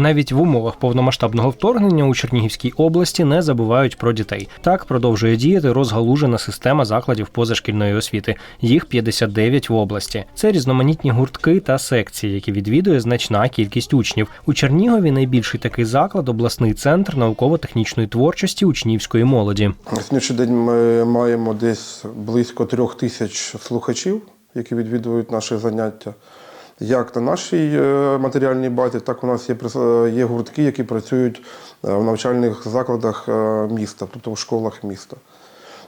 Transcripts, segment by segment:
Навіть в умовах повномасштабного вторгнення у Чернігівській області не забувають про дітей. Так продовжує діяти розгалужена система закладів позашкільної освіти. Їх 59 в області. Це різноманітні гуртки та секції, які відвідує значна кількість учнів. У Чернігові найбільший такий заклад обласний центр науково-технічної творчості учнівської молоді. На сьогоднішній день ми маємо десь близько трьох тисяч слухачів, які відвідують наші заняття. Як на нашій е, матеріальній базі, так у нас є, е, є гуртки, які працюють е, в навчальних закладах міста, тобто в школах міста.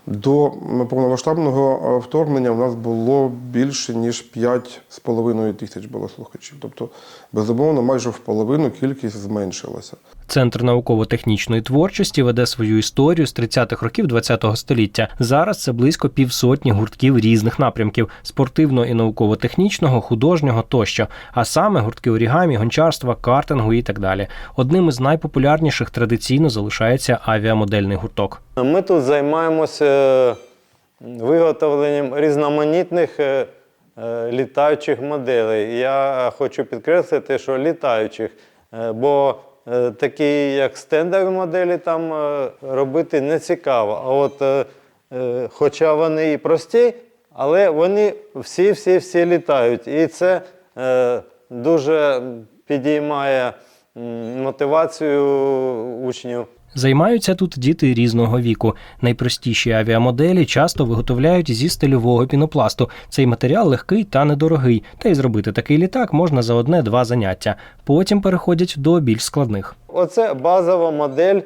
До повномасштабного е, вторгнення у нас було більше ніж 5,5 тисяч було слухачів. Тобто, безумовно, майже в половину кількість зменшилася. Центр науково-технічної творчості веде свою історію з 30-х років ХХ століття. Зараз це близько півсотні гуртків різних напрямків: спортивного і науково-технічного, художнього тощо. А саме гуртки орігамі, гончарства, картингу і так далі. Одним із найпопулярніших традиційно залишається авіамодельний гурток. Ми тут займаємося виготовленням різноманітних е, е, літаючих моделей. Я хочу підкреслити, що літаючих, е, бо е, такі, як стендові моделі, там е, робити не цікаво. А от, е, е, хоча вони і прості, але вони всі-всі-всі літають. І це е, дуже підіймає мотивацію учнів. Займаються тут діти різного віку. Найпростіші авіамоделі часто виготовляють зі стильового пінопласту. Цей матеріал легкий та недорогий, та й зробити такий літак можна за одне-два заняття. Потім переходять до більш складних. Оце базова модель,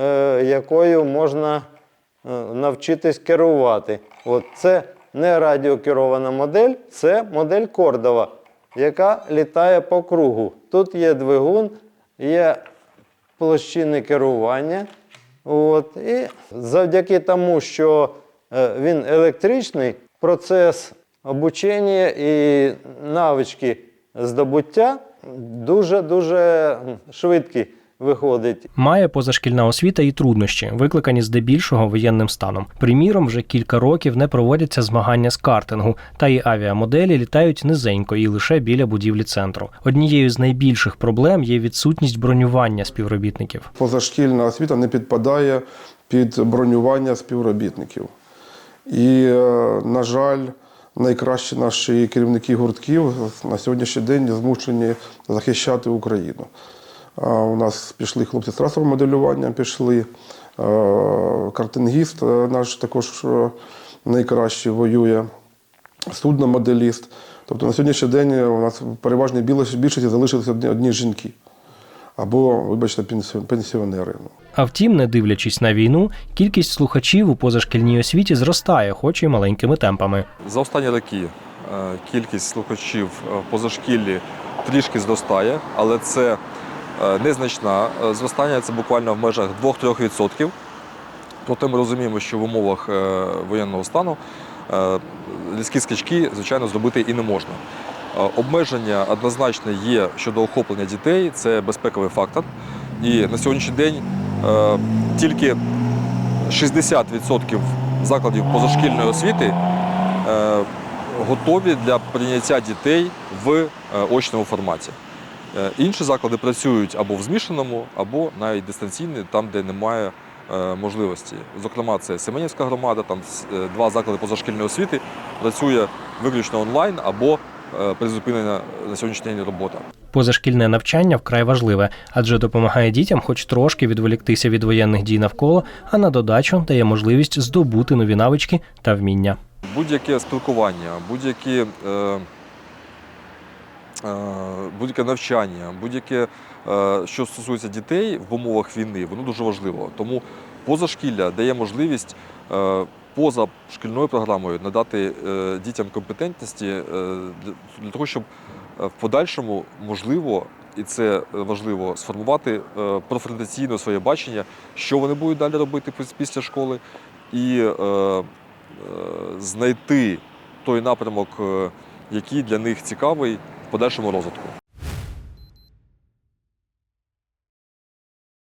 е, якою можна е, навчитись керувати. От це не радіокерована модель, це модель Кордова, яка літає по кругу. Тут є двигун, є площини керування. От, і завдяки тому, що е, він електричний, процес обучення і навички здобуття дуже-дуже швидкий виходить. Має позашкільна освіта і труднощі, викликані здебільшого воєнним станом. Приміром, вже кілька років не проводяться змагання з картингу, та й авіамоделі літають низенько і лише біля будівлі центру. Однією з найбільших проблем є відсутність бронювання співробітників. позашкільна освіта не підпадає під бронювання співробітників. І, е, на жаль, найкращі наші керівники гуртків на сьогоднішній день змушені захищати Україну. У нас пішли хлопці з трасового моделювання, пішли е, картингіст е, наш також е, найкращий воює, судномоделіст. Тобто на сьогоднішній день у нас в переважній більшості залишилися одні, одні жінки або, вибачте, пенсіо- пенсіонери. А втім, не дивлячись на війну, кількість слухачів у позашкільній освіті зростає, хоч і маленькими темпами. За останні роки кількість слухачів в позашкіллі трішки зростає, але це незначна е, зростання, це буквально в межах 2-3%. Проте ми розуміємо, що в умовах е, воєнного стану е, різкі скачки, звичайно, зробити і не можна. Е, Обмеження однозначно є щодо охоплення дітей, це безпековий фактор. І на сьогоднішній день е, тільки 60% закладів позашкільної освіти е, готові для прийняття дітей в е, очному форматі. Е, Інші заклади працюють або в змішаному, або навіть дистанційно, там, де немає е, можливості. Зокрема, це Семенівська громада, там е, два заклади позашкільної освіти працює виключно онлайн або призупинена на сьогоднішній день робота. Позашкільне навчання вкрай важливе, адже допомагає дітям хоч трошки відволіктися від воєнних дій навколо, а на додачу дає можливість здобути нові навички та вміння. Будь-яке спілкування, будь-які, е, будь-яке навчання, будь-яке, е, що стосується дітей в умовах війни, воно дуже важливо. Тому позашкілля дає можливість е, поза шкільною програмою надати е, дітям компетентності е, для, того, щоб е, в подальшому можливо. І це важливо сформувати е, профорієнтаційне своє бачення, що вони будуть далі робити після школи, і е, е, знайти той напрямок, е, який для них цікавий подальшому розвитку.